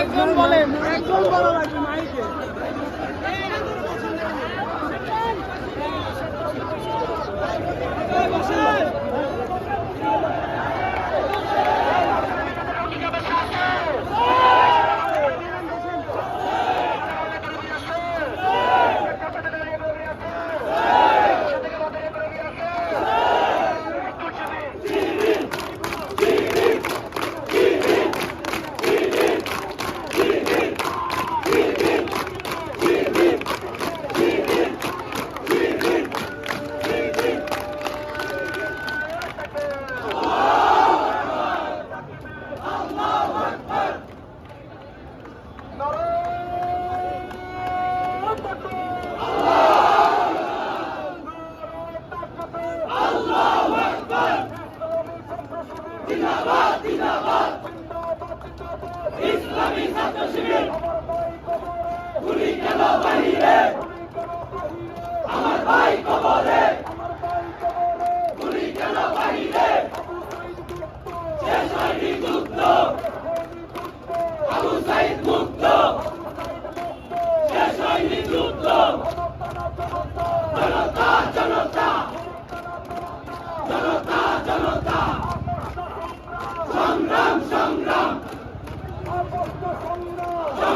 একজন বলেন একজন বলা লাগবে মাইকে। ইসলামী ছাত্র শিবির গুলি গেল বাহিরে আমার ভাই কবরে গুলি গেল বাহিরে শেষ হয়নি যুদ্ধ আবু সাইদ মুক্ত শেষ হয়নি যুদ্ধ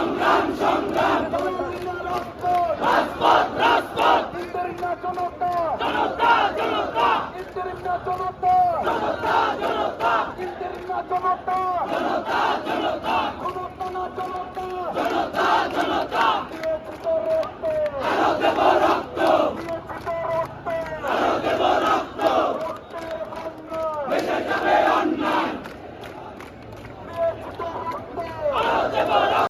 সংগ্রাম সংগ্রাম রাজপথ রাজপথ জনতা জনতা জনতা জনতা জনতা জনতা জনতা